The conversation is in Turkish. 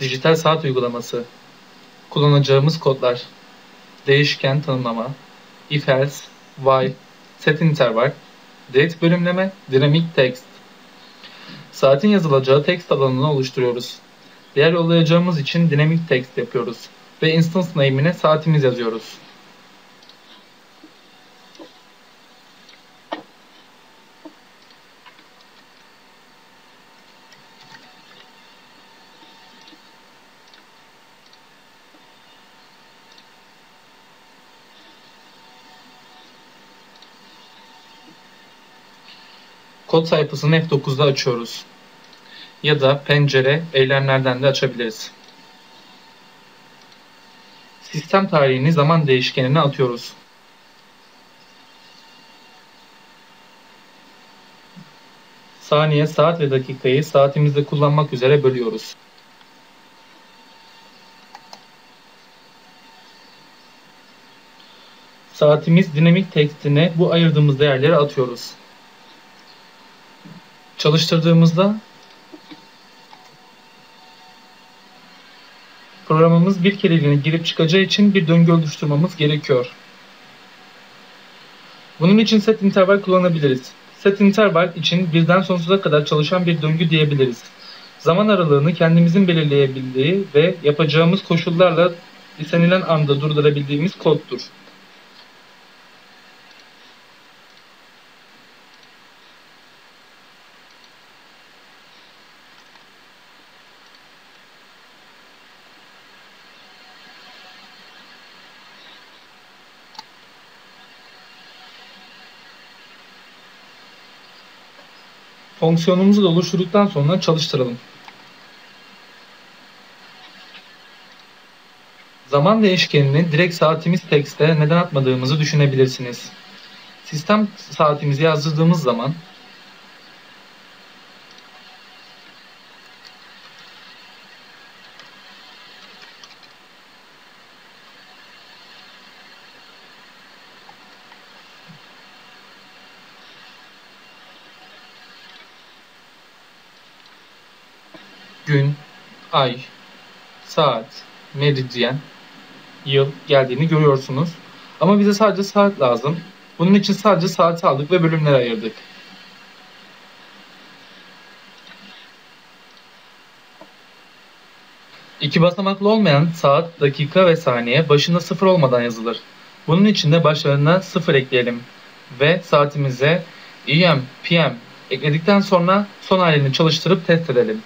Dijital saat uygulaması. Kullanacağımız kodlar. Değişken tanımlama. If else, while, set interval, date bölümleme, dynamic text. Saatin yazılacağı text alanını oluşturuyoruz. Değer yollayacağımız için dynamic text yapıyoruz ve instance name'ine saatimiz yazıyoruz. Kod sayfasını F9'da açıyoruz. Ya da pencere eylemlerden de açabiliriz. Sistem tarihini zaman değişkenine atıyoruz. Saniye, saat ve dakikayı saatimizde kullanmak üzere bölüyoruz. Saatimiz dinamik tekstine bu ayırdığımız değerleri atıyoruz. Çalıştırdığımızda programımız bir kereliğine girip çıkacağı için bir döngü oluşturmamız gerekiyor. Bunun için set interval kullanabiliriz. Set interval için birden sonsuza kadar çalışan bir döngü diyebiliriz. Zaman aralığını kendimizin belirleyebildiği ve yapacağımız koşullarla istenilen anda durdurabildiğimiz koddur. Fonksiyonumuzu da oluşturduktan sonra çalıştıralım. Zaman değişkenini direkt saatimiz text'e neden atmadığımızı düşünebilirsiniz. Sistem saatimizi yazdırdığımız zaman gün, ay, saat, meridyen, yıl geldiğini görüyorsunuz. Ama bize sadece saat lazım. Bunun için sadece saati aldık ve bölümlere ayırdık. İki basamaklı olmayan saat, dakika ve saniye başında sıfır olmadan yazılır. Bunun için de başlarına sıfır ekleyelim ve saatimize EM, PM ekledikten sonra son halini çalıştırıp test edelim.